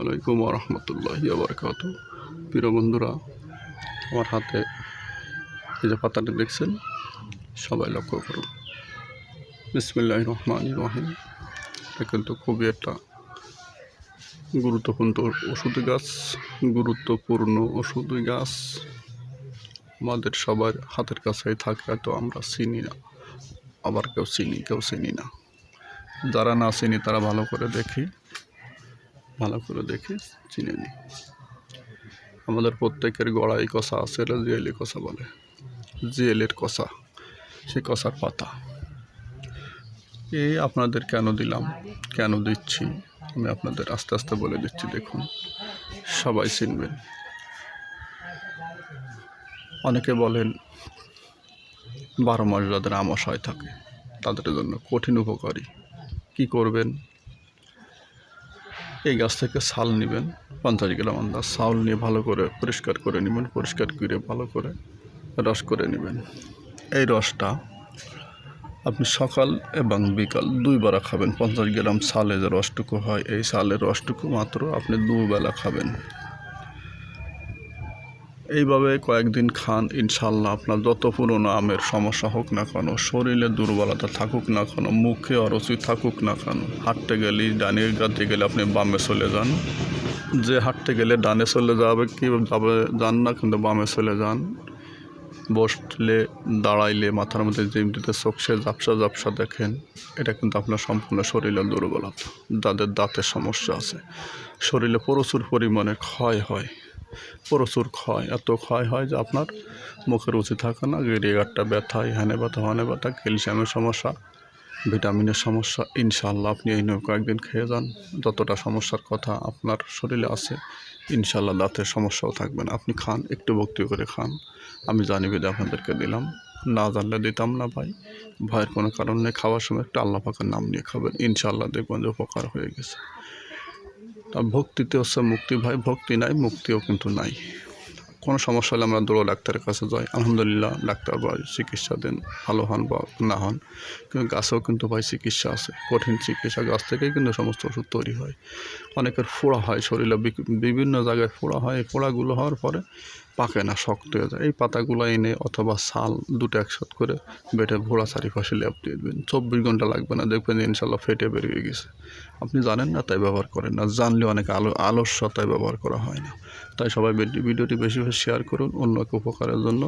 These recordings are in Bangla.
আলাইকুম রহমতুল্লাহি আবরকাত প্রিয় বন্ধুরা, আমার হাতে এই যে পাতাটা দেখছেন, সবাই লক্ষ্য করুন। বিসমিল্লাহ রহমান রহিম। এটা কিন্তু খুবই একটা গুরুত্বপূর্ণ ওষুধ গাছ, গুরুত্বপূর্ণ ওষুধ গাছ। আমাদের সবার হাতের কাছেই থাকে হয়তো আমরা চিনি না, আবার কেউ চিনি কেউ চিনি না। যারা না চিনি, তারা ভালো করে দেখি। ভালো করে দেখে চিনে নিই। আমাদের প্রত্যেকের গড়াই কষা আছে জিয়েলি কষা বলে। জিয়েলের কষা সেই কষার পাতা। এই আপনাদের কেন দিলাম, কেন দিচ্ছি, আমি আপনাদের আস্তে আস্তে বলে দিচ্ছি, দেখুন। সবাই চিনবেন। অনেকে বলেন, বারো মাস যাদের আমাশয় থাকে, তাদের জন্য কঠিন উপকারী। কি করবেন? এই গাছ থেকে শাল নেবেন, পঞ্চাশ গ্রাম আন্দাজ শাল নিয়ে ভালো করে পরিষ্কার করে নেবেন, পরিষ্কার করে ভালো করে রস করে নেবেন। এই রসটা আপনি সকাল এবং বিকাল দুইবার খাবেন, পঞ্চাশ গ্রাম সালে যে রসটুকু হয়, এই সালের রসটুকু মাত্র আপনি দুবেলা খাবেন। এইভাবে কয়েকদিন খান ইনশাল্লাহ আপনার যত পুরনো আমের সমস্যা হোক না কেন, শরীরে দুর্বলতা থাকুক না কেন, মুখে অরুচি থাকুক না কেন, হাঁটতে গেলে ডানে গাতে গেলে আপনি বামে চলে যান। যে হাঁটতে গেলে ডানে চলে যাবে কি যাবে যান না কিন্তু বামে চলে যান। বসলে, দাঁড়াইলে, মাথার মধ্যে জিমটিতে চোখসে ঝাপসা ঝাপসা দেখেন, এটা কিন্তু আপনার সম্পূর্ণ শরীরের দুর্বলতা, যাদের দাঁতের সমস্যা আছে। শরীরে প্রচুর পরিমাণে ক্ষয় হয়। প্রচুর ক্ষয়, এত ক্ষয় হয় যে আপনার মুখের রুচি থাকে না গেরিয়ারটা ব্যথা, এখানে ব্যথা, ওখানে ব্যথা, ক্যালসিয়ামের সমস্যা, ভিটামিনের সমস্যা ইনশাল্লাহ আপনি এই নিয়ে কয়েকদিন খেয়ে যান, যতটা সমস্যার কথা আপনার শরীরে আছে ইনশাল্লাহ দাঁতের সমস্যাও থাকবে না। আপনি খান, একটু ভক্তি করে খান, আমি জানি বেদে আপনাদেরকে দিলাম, না জানলে দিতাম না ভাই, ভয়ের কোনো কারণ নেই, খাওয়ার সময় একটা আল্লাহ পাকের নাম নিয়ে খাবেন ইনশাল্লাহ দেখবেন যে উপকার হয়ে গেছে। ভক্তিতে হচ্ছে মুক্তি ভাই ভক্তি নাই মুক্তিও কিন্তু নাই। কোনো সমস্যা হলে আমরা দৌড়ো ডাক্তারের কাছে যাই। আলহামদুলিল্লাহ, ডাক্তার ভাই চিকিৎসা দেন, ভালো হন বা না হন। কিন্তু গাছেও কিন্তু ভাই চিকিৎসা আছে, কঠিন চিকিৎসা, গাছ থেকেই কিন্তু সমস্ত ওষুধ তৈরি হয়। অনেকের ফোড়া হয়, শরীরে বিভিন্ন জায়গায় ফোড়া হয়, এই ফোড়াগুলো হওয়ার পরে পাকে না, শক্ত হয়ে যায়। এই পাতাগুলো এনে অথবা শাল দুটো একসাথ করে বেটে ভোড়া চারিপাশে লেপ দিয়ে দেবেন। চব্বিশ ঘণ্টা লাগবে না, দেখবেন যে ইনশাল্লাহ ফেটে বেরিয়ে গেছে। আপনি জানেন না, তাই ব্যবহার করেন না। জানলে অনেক আলো, আলস্যতায় ব্যবহার করা হয় না। তাই সবাই ভিডি- ভিডিওটি বেশি বেশি শেয়ার করুন, অন্যকে উপকারের জন্য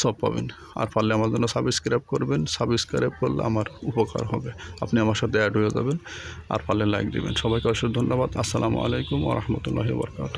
সব পাবেন। আর পারলে আমার জন্য সাবস্ক্রাইব করবেন সাবস্ক্রাইব করলে আমার উপকার হবে। আপনি আমার সাথে অ্যাড হয়ে যাবেন, আর পারলে লাইক দেবেন। সবাইকে অসংখ্য ধন্যবাদ। আসসালামু আলাইকুম ও রহমতুল্লাহ বরকাত